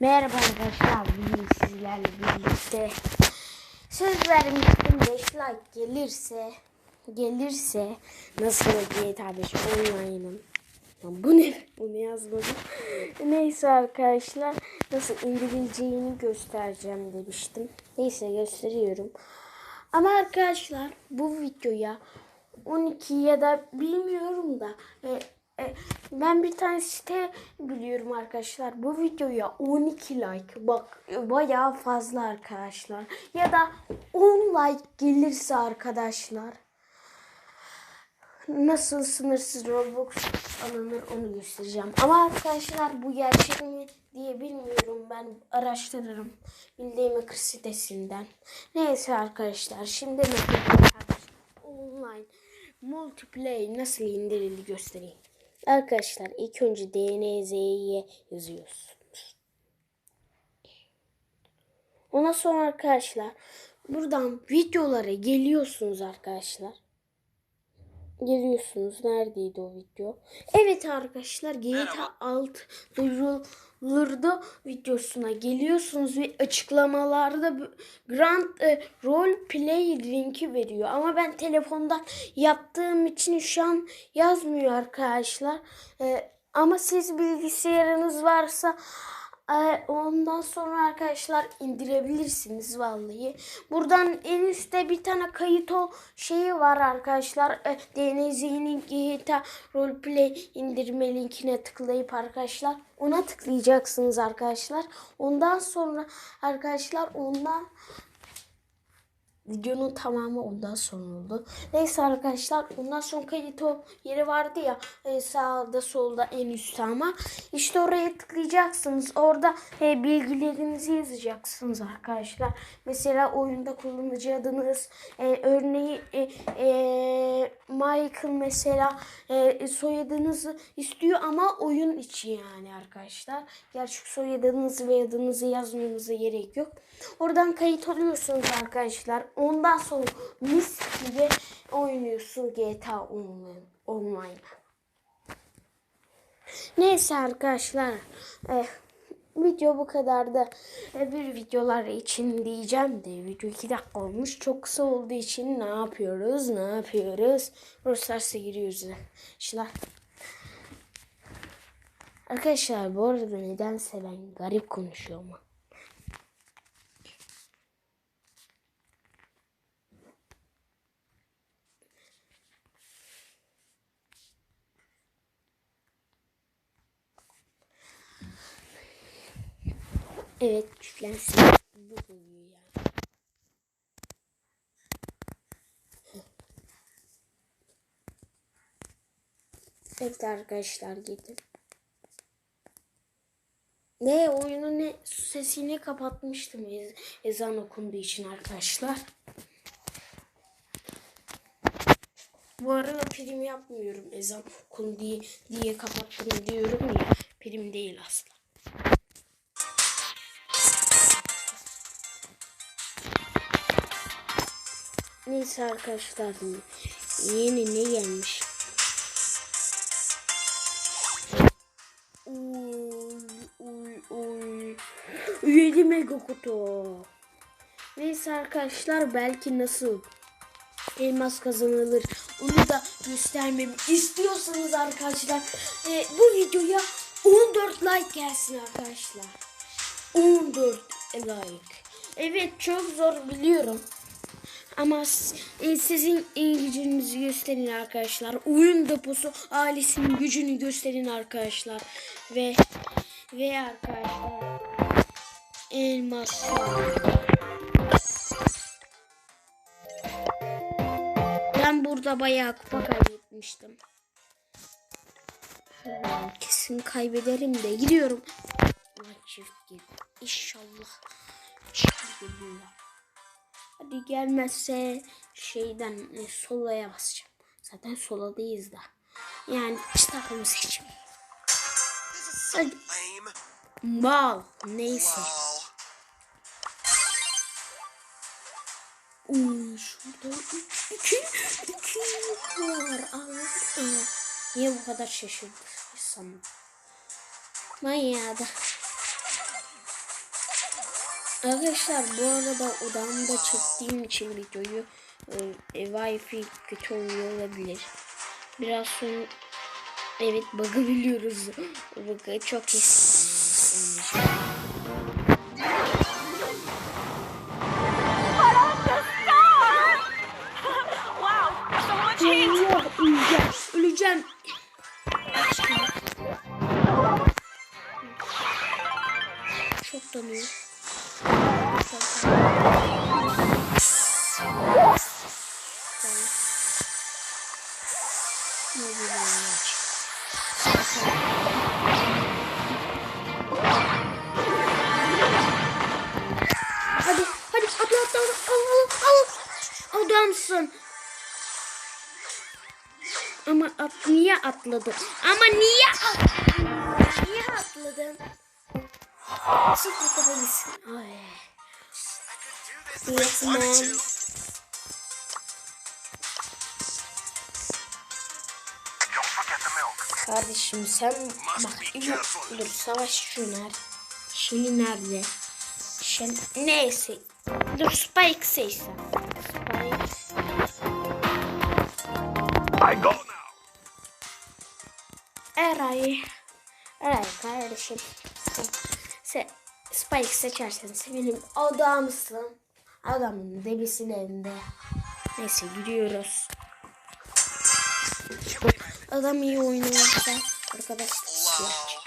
Merhaba arkadaşlar. Bugün sizlerle birlikte söz vermiştim 5 like gelirse gelirse nasıl 5 online'ın Lan bu ne? Bu ne yazmadım? Neyse arkadaşlar nasıl indirileceğini göstereceğim demiştim. Neyse gösteriyorum. Ama arkadaşlar bu videoya 12 ya da bilmiyorum da e, ben bir tane site biliyorum arkadaşlar. Bu videoya 12 like bak e, bayağı fazla arkadaşlar. Ya da 10 like gelirse arkadaşlar nasıl sınırsız Robux alınır onu göstereceğim. Ama arkadaşlar bu gerçek mi diye bilmiyorum. Ben araştırırım. Bildiğim Hacker sitesinden. Neyse arkadaşlar şimdi online multiplayer nasıl indirildi göstereyim. Arkadaşlar ilk önce DNZ'ye yazıyorsunuz. Ondan sonra arkadaşlar buradan videolara geliyorsunuz arkadaşlar geliyorsunuz. Neredeydi o video? Evet arkadaşlar GTA 6 duyurulurdu videosuna geliyorsunuz ve açıklamalarda Grand e, Role Play linki veriyor. Ama ben telefondan yaptığım için şu an yazmıyor arkadaşlar. E, ama siz bilgisayarınız varsa Ondan sonra arkadaşlar indirebilirsiniz vallahi. Buradan en üstte bir tane kayıt o şeyi var arkadaşlar. E, DNZ'nin GTA Roleplay indirme linkine tıklayıp arkadaşlar ona tıklayacaksınız arkadaşlar. Ondan sonra arkadaşlar ondan Videonun tamamı ondan sonra oldu. Neyse arkadaşlar ondan sonra kayıt o yeri vardı ya e, sağda solda en üstte ama işte oraya tıklayacaksınız. Orada e, bilgilerinizi yazacaksınız arkadaşlar. Mesela oyunda kullanıcı adınız e, örneği e, e, Michael mesela e, soyadınızı istiyor ama oyun içi yani arkadaşlar. Gerçek soyadınızı ve adınızı yazmanıza gerek yok. Oradan kayıt oluyorsunuz arkadaşlar. Ondan sonra mis gibi oynuyorsun GTA Online. Neyse arkadaşlar. Eh, video bu kadardı. Eh, bir videolar için diyeceğim de video 2 dakika olmuş. Çok kısa olduğu için ne yapıyoruz? Ne yapıyoruz? Rostars'a giriyoruz. İşte. Arkadaşlar bu arada nedense ben garip konuşuyorum. Evet yüklensin. Bu oluyor ya. Evet arkadaşlar gidin. Ne oyunu ne sesini kapatmıştım ez, ezan okunduğu için arkadaşlar. Bu arada prim yapmıyorum ezan okun diye, diye kapattım diyorum ya. Prim değil asla. Neyse arkadaşlar yeni ne gelmiş? Uy uy uy. 7 mega kutu. Neyse arkadaşlar belki nasıl elmas kazanılır onu da göstermemi istiyorsanız arkadaşlar e, bu videoya 14 like gelsin arkadaşlar. 14 like. Evet çok zor biliyorum. Ama e, sizin gücünüzü gösterin arkadaşlar. Oyun deposu ailesinin gücünü gösterin arkadaşlar. Ve ve arkadaşlar elmas. Ben burada bayağı kupa kaybetmiştim. Kesin kaybederim de gidiyorum. Çift gibi. İnşallah. Geliyor. Hadi gelmezse şeyden e, solaya basacağım. Zaten soladayız da. Yani takımı seçim. Hadi. Mal. Neyse. Uy şurada iki, iki var. Allah'ım. Niye bu kadar şaşırdıysam? Manyağı da. Arkadaşlar bu arada odamda çektiğim için videoyu e, Wi-Fi kötü oluyor olabilir. Biraz sonra evet bug'ı biliyoruz. Bug'ı çok iyi. Allah öleceğim. Öleceğim. Çok donuyor. Hadi hadi atla atla al al. Adamsın. Ama at, niye atladın? Ama niye atladın? Niye atladın? Sıfır kapalısın. Ay. Kardeşim sen bak dur savaş şunlar. Şimdi nerede? Şimdi neyse. Dur Spike seysen. Spike. I go now. Eray. Eray kardeşim. Sen Spike seçersen sevinirim. Adamsın. Adamın debisinin elinde. Neyse gidiyoruz. Adam iyi oynuyorsa arkadaşlar.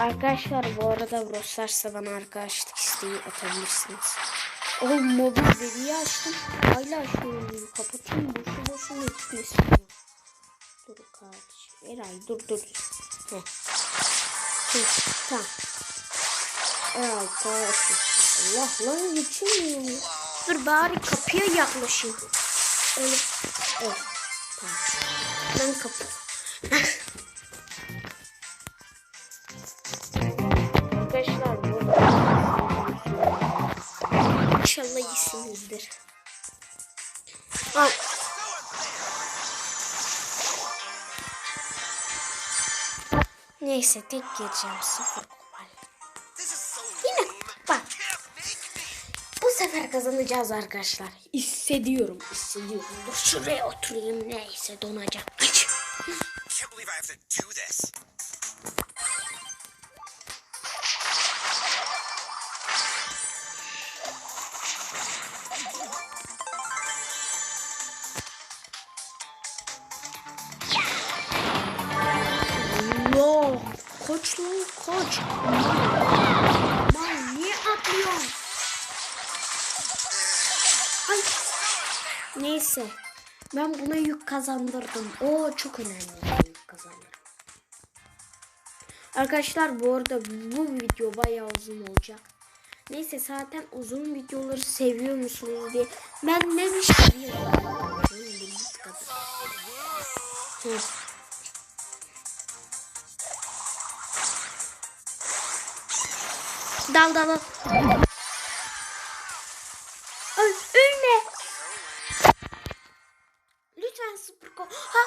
Arkadaşlar bu arada Brossars'a bana arkadaşlık isteği atabilirsiniz. Oğlum mobil veriyi açtım. Hala açıyorum. Kapatayım boşu boşuna gitmesin. Dur kardeşim. Eray dur dur. Heh. Heh, tamam. Eray kardeşim. Allah lan geçemiyorum. Dur bari kapıya yaklaşayım. Öyle. Evet. Tamam. Ben kapı. Arkadaşlar burada. İnşallah iyisinizdir. Al. Neyse tek gireceğim sıfır sefer kazanacağız arkadaşlar. Hissediyorum, hissediyorum. Dur şuraya oturayım neyse donacağım. Aç. Koç lan koç. Lan niye atlıyorsun? Neyse. Ben buna yük kazandırdım. O çok önemli. Yük kazandırdım. Arkadaşlar bu arada bu video bayağı uzun olacak. Neyse zaten uzun videoları seviyor musunuz diye. Ben ne bir. Dal dal dal. Sıfır ko. Ha.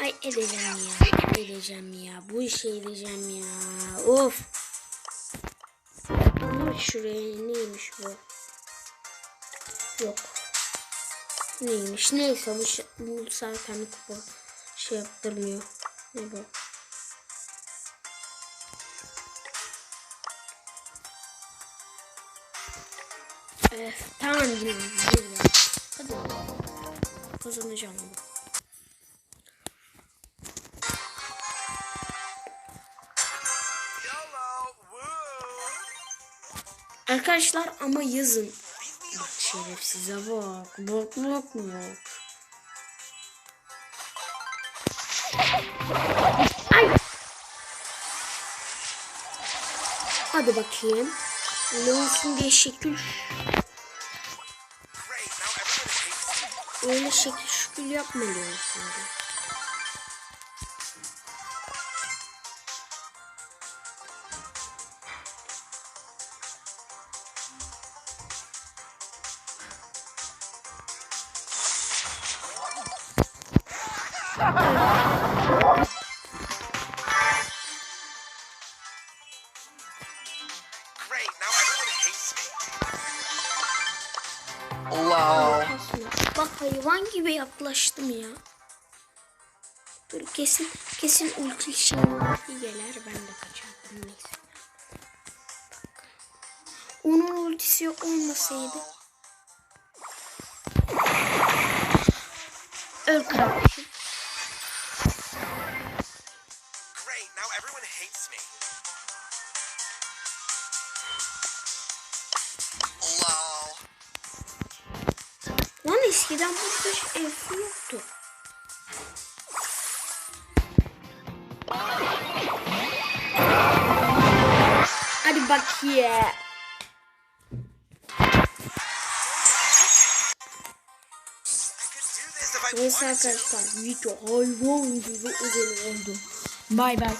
Ay edeceğim ya. Edeceğim ya. Bu işi edeceğim ya. Of. Şuraya neymiş bu? Yok. Neymiş? Neyse bu, şey, bu zaten kupa şey yaptırmıyor. Ne bu? Evet, tamam gidelim. Kazanacağım. Arkadaşlar ama yazın. Bak şerefsize bak. Bak bak bak. Ay. Hadi bakayım. Ne olsun diye şekil öyle şekil şükür yapmalıyorsun. Hayvan gibi yaklaştım ya. Dur kesin kesin ulti şey gelir ben de kaçardım neyse. Onun ultisi olmasaydı. Öl kardeşim. Eskiden burada hiç elfi yoktu. Hadi bak ya. I could do this if I Neyse arkadaşlar video hayvan gibi uzun oldu. Bay bay.